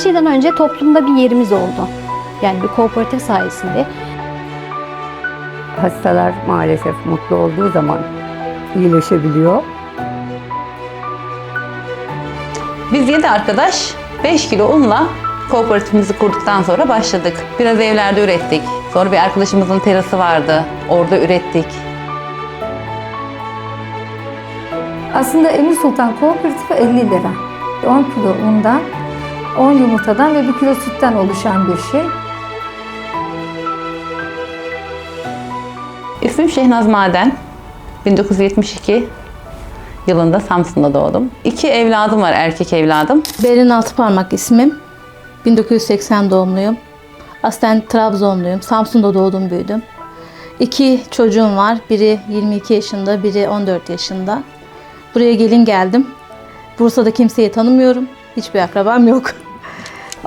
Her şeyden önce toplumda bir yerimiz oldu. Yani bir kooperatif sayesinde. Hastalar maalesef mutlu olduğu zaman iyileşebiliyor. Biz 7 arkadaş 5 kilo unla kooperatifimizi kurduktan sonra başladık. Biraz evlerde ürettik. Sonra bir arkadaşımızın terası vardı. Orada ürettik. Aslında Emir Sultan Kooperatifi 50 lira. 10 kilo undan, 10 yumurtadan ve 1 kilo sütten oluşan bir şey. İsmim Şehnaz Maden. 1972 yılında Samsun'da doğdum. İki evladım var, erkek evladım. Berin Altıparmak ismim. 1980 doğumluyum. Aslen Trabzonluyum. Samsun'da doğdum büyüdüm. İki çocuğum var. Biri 22 yaşında, biri 14 yaşında. Buraya gelin geldim. Bursa'da kimseyi tanımıyorum. Hiçbir akrabam yok.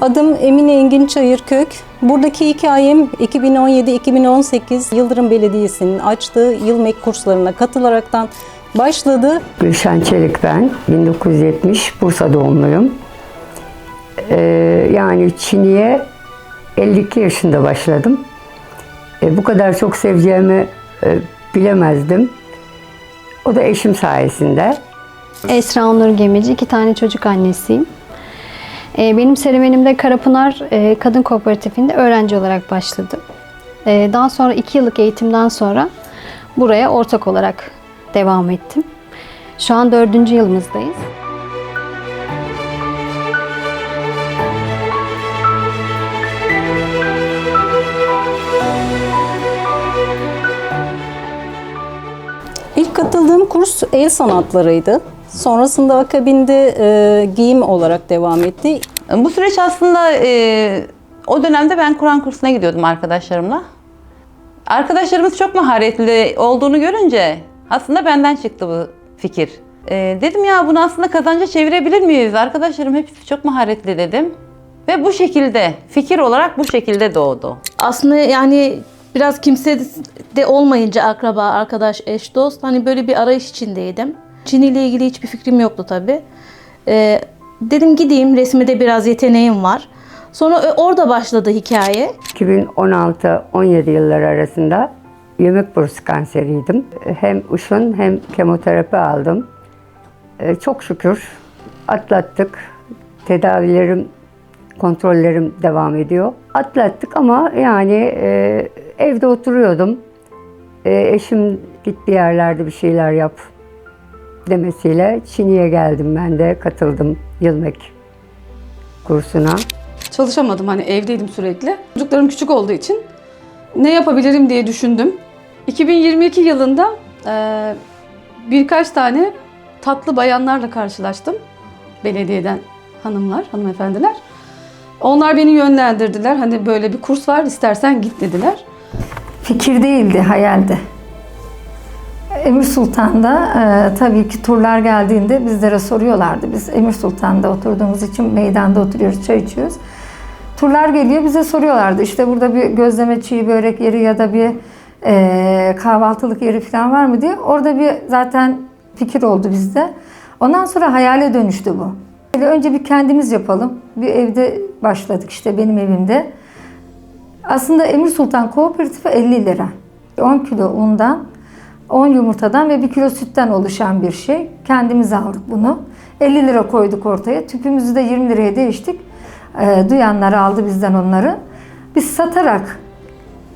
Adım Emine Engin Çayırkök. Buradaki hikayem 2017-2018 Yıldırım Belediyesi'nin açtığı Yılmek kurslarına katılaraktan başladı. Gülşen Çelik ben. 1970 Bursa doğumluyum. Ee, yani Çin'iye 52 yaşında başladım. Ee, bu kadar çok seveceğimi e, bilemezdim. O da eşim sayesinde. Esra Onur Gemici, iki tane çocuk annesiyim. Ee, Benim serüvenimde Karapınar e, Kadın Kooperatifinde öğrenci olarak başladım. Ee, Daha sonra iki yıllık eğitimden sonra buraya ortak olarak devam ettim. Şu an dördüncü yılımızdayız. İlk katıldığım kurs el sanatlarıydı. Sonrasında akabinde e, giyim olarak devam etti. Bu süreç aslında e, o dönemde ben Kur'an kursuna gidiyordum arkadaşlarımla. Arkadaşlarımız çok maharetli olduğunu görünce aslında benden çıktı bu fikir. E, dedim ya bunu aslında kazanca çevirebilir miyiz? Arkadaşlarım hepsi çok maharetli dedim. Ve bu şekilde, fikir olarak bu şekilde doğdu. Aslında yani biraz kimse de olmayınca akraba, arkadaş, eş, dost hani böyle bir arayış içindeydim. Çin ile ilgili hiçbir fikrim yoktu tabii. Ee, dedim gideyim resmede biraz yeteneğim var. Sonra e, orada başladı hikaye. 2016-17 yılları arasında yemek borusu kanseriydim. Hem uşun hem kemoterapi aldım. Ee, Çok şükür atlattık. Tedavilerim, kontrollerim devam ediyor. Atlattık ama yani e, evde oturuyordum. E, eşim git bir yerlerde bir şeyler yap demesiyle Çin'e geldim ben de katıldım Yılmek kursuna. Çalışamadım hani evdeydim sürekli. Çocuklarım küçük olduğu için ne yapabilirim diye düşündüm. 2022 yılında eee, birkaç tane tatlı bayanlarla karşılaştım. Belediyeden hanımlar, hanımefendiler. Onlar beni yönlendirdiler. Hani böyle bir kurs var istersen git dediler. Fikir değildi, hayaldi. Emir Sultan'da e, tabii ki turlar geldiğinde bizlere soruyorlardı. Biz Emir Sultan'da oturduğumuz için meydanda oturuyoruz, çay içiyoruz. Turlar geliyor bize soruyorlardı. İşte burada bir gözleme çiğ börek yeri ya da bir e, kahvaltılık yeri falan var mı diye. Orada bir zaten fikir oldu bizde. Ondan sonra hayale dönüştü bu. Önce bir kendimiz yapalım. Bir evde başladık işte benim evimde. Aslında Emir Sultan Kooperatifi 50 lira. 10 kilo undan, 10 yumurtadan ve 1 kilo sütten oluşan bir şey. Kendimiz aldık bunu. 50 lira koyduk ortaya. Tüpümüzü de 20 liraya değiştik. Ee, duyanlar aldı bizden onları. Biz satarak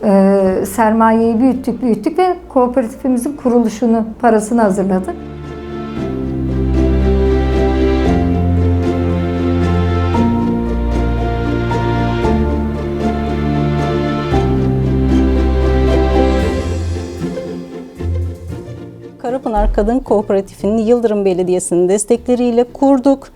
e, sermayeyi büyüttük, büyüttük ve kooperatifimizin kuruluşunu, parasını hazırladık. Kadın Kooperatifi'nin Yıldırım Belediyesi'nin destekleriyle kurduk.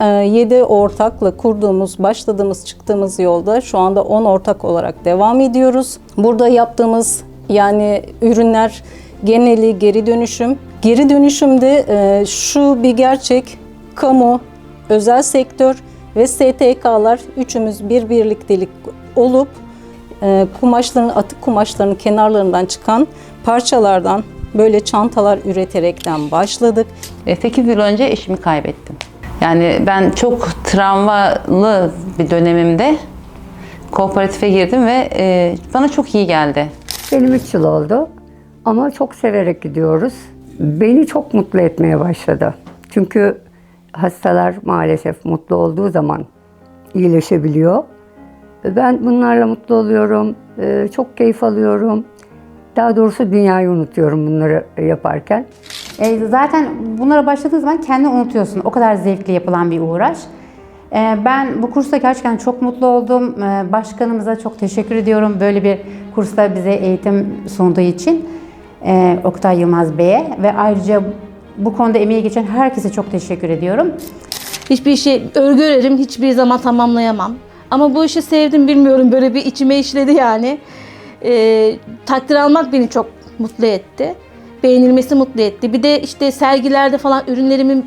7 ortakla kurduğumuz, başladığımız, çıktığımız yolda şu anda 10 ortak olarak devam ediyoruz. Burada yaptığımız yani ürünler geneli geri dönüşüm. Geri dönüşümde e, şu bir gerçek, kamu, özel sektör ve STK'lar üçümüz bir birliktelik olup e, kumaşların, atık kumaşların kenarlarından çıkan parçalardan böyle çantalar üreterekten başladık. 8 yıl önce eşimi kaybettim. Yani ben çok travmalı bir dönemimde kooperatife girdim ve e, bana çok iyi geldi. Benim 3 yıl oldu ama çok severek gidiyoruz. Beni çok mutlu etmeye başladı. Çünkü hastalar maalesef mutlu olduğu zaman iyileşebiliyor. Ben bunlarla mutlu oluyorum, e, çok keyif alıyorum. Daha doğrusu dünyayı unutuyorum bunları yaparken. E, zaten bunlara başladığın zaman kendini unutuyorsun. O kadar zevkli yapılan bir uğraş. E, ben bu kursta gerçekten çok mutlu oldum. E, başkanımıza çok teşekkür ediyorum böyle bir kursta bize eğitim sunduğu için. E, Oktay Yılmaz Bey'e ve ayrıca bu konuda emeği geçen herkese çok teşekkür ediyorum. Hiçbir şey örgü örerim, hiçbir zaman tamamlayamam. Ama bu işi sevdim bilmiyorum böyle bir içime işledi yani. Ee, takdir almak beni çok mutlu etti. Beğenilmesi mutlu etti. Bir de işte sergilerde falan ürünlerimin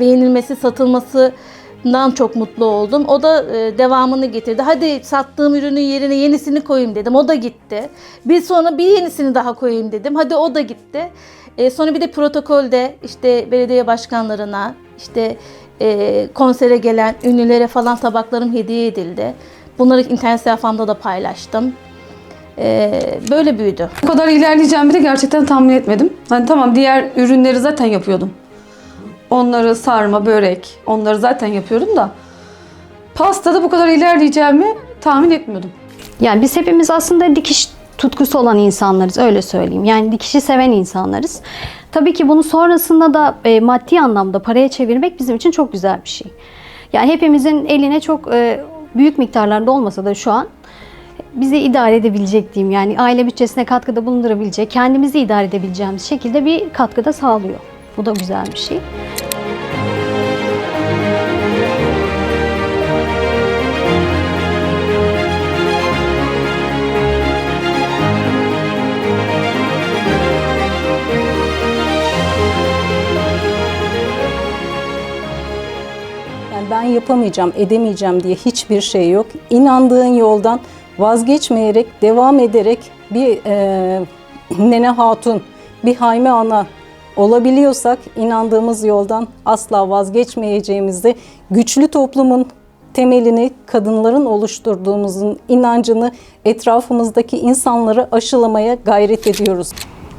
beğenilmesi, satılmasından çok mutlu oldum. O da e, devamını getirdi. Hadi sattığım ürünün yerine yenisini koyayım dedim. O da gitti. Bir sonra bir yenisini daha koyayım dedim. Hadi o da gitti. E, sonra bir de protokolde işte belediye başkanlarına, işte e, konsere gelen ünlülere falan tabaklarım hediye edildi. Bunları internet sayfamda da paylaştım. E, böyle büyüdü. Bu kadar ilerleyeceğimi de gerçekten tahmin etmedim. Hani tamam diğer ürünleri zaten yapıyordum. Onları sarma, börek, onları zaten yapıyordum da pastada bu kadar ilerleyeceğimi tahmin etmiyordum. Yani biz hepimiz aslında dikiş tutkusu olan insanlarız öyle söyleyeyim. Yani dikişi seven insanlarız. Tabii ki bunu sonrasında da e, maddi anlamda paraya çevirmek bizim için çok güzel bir şey. Yani hepimizin eline çok e, büyük miktarlarda olmasa da şu an bizi idare edebilecek diyeyim. Yani aile bütçesine katkıda bulundurabilecek, kendimizi idare edebileceğimiz şekilde bir katkıda sağlıyor. Bu da güzel bir şey. Ben yapamayacağım, edemeyeceğim diye hiçbir şey yok. İnandığın yoldan vazgeçmeyerek, devam ederek bir e, nene hatun, bir hayme ana olabiliyorsak inandığımız yoldan asla vazgeçmeyeceğimizi, güçlü toplumun temelini kadınların oluşturduğumuzun inancını etrafımızdaki insanlara aşılamaya gayret ediyoruz.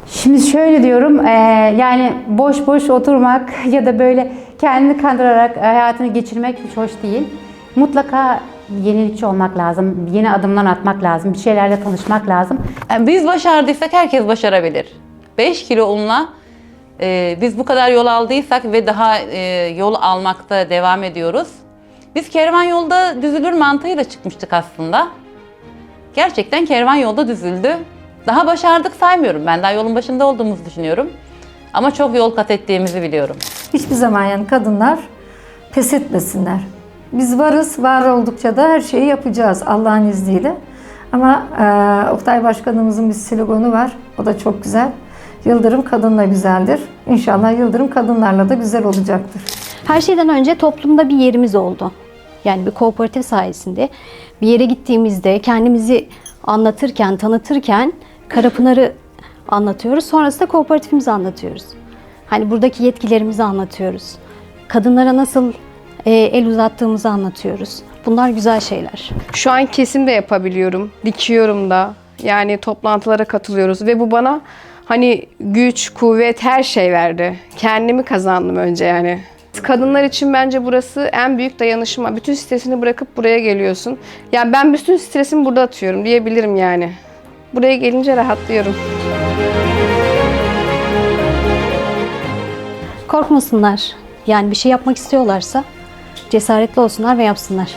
Şimdi şöyle diyorum, e, yani boş boş oturmak ya da böyle kendini kandırarak hayatını geçirmek hiç hoş değil. Mutlaka yenilikçi olmak lazım, yeni adımlar atmak lazım, bir şeylerle tanışmak lazım. Yani biz başardıysak herkes başarabilir. 5 kilo unla e, biz bu kadar yol aldıysak ve daha e, yol almakta devam ediyoruz. Biz kervan yolda düzülür mantığıyla çıkmıştık aslında. Gerçekten kervan yolda düzüldü. Daha başardık saymıyorum. Ben daha yolun başında olduğumuzu düşünüyorum. Ama çok yol kat ettiğimizi biliyorum. Hiçbir zaman yani kadınlar pes etmesinler. Biz varız, var oldukça da her şeyi yapacağız Allah'ın izniyle. Ama e, Oktay Başkanımızın bir sloganı var. O da çok güzel. Yıldırım kadınla güzeldir. İnşallah Yıldırım kadınlarla da güzel olacaktır. Her şeyden önce toplumda bir yerimiz oldu. Yani bir kooperatif sayesinde bir yere gittiğimizde kendimizi anlatırken, tanıtırken Karapınar'ı anlatıyoruz. Sonrasında kooperatifimizi anlatıyoruz. Hani buradaki yetkilerimizi anlatıyoruz. Kadınlara nasıl el uzattığımızı anlatıyoruz. Bunlar güzel şeyler. Şu an kesim de yapabiliyorum. Dikiyorum da. Yani toplantılara katılıyoruz ve bu bana hani güç, kuvvet her şey verdi. Kendimi kazandım önce yani. Kadınlar için bence burası en büyük dayanışma. Bütün stresini bırakıp buraya geliyorsun. Yani ben bütün stresimi burada atıyorum diyebilirim yani. Buraya gelince rahatlıyorum. Korkmasınlar. Yani bir şey yapmak istiyorlarsa cesaretli olsunlar ve yapsınlar.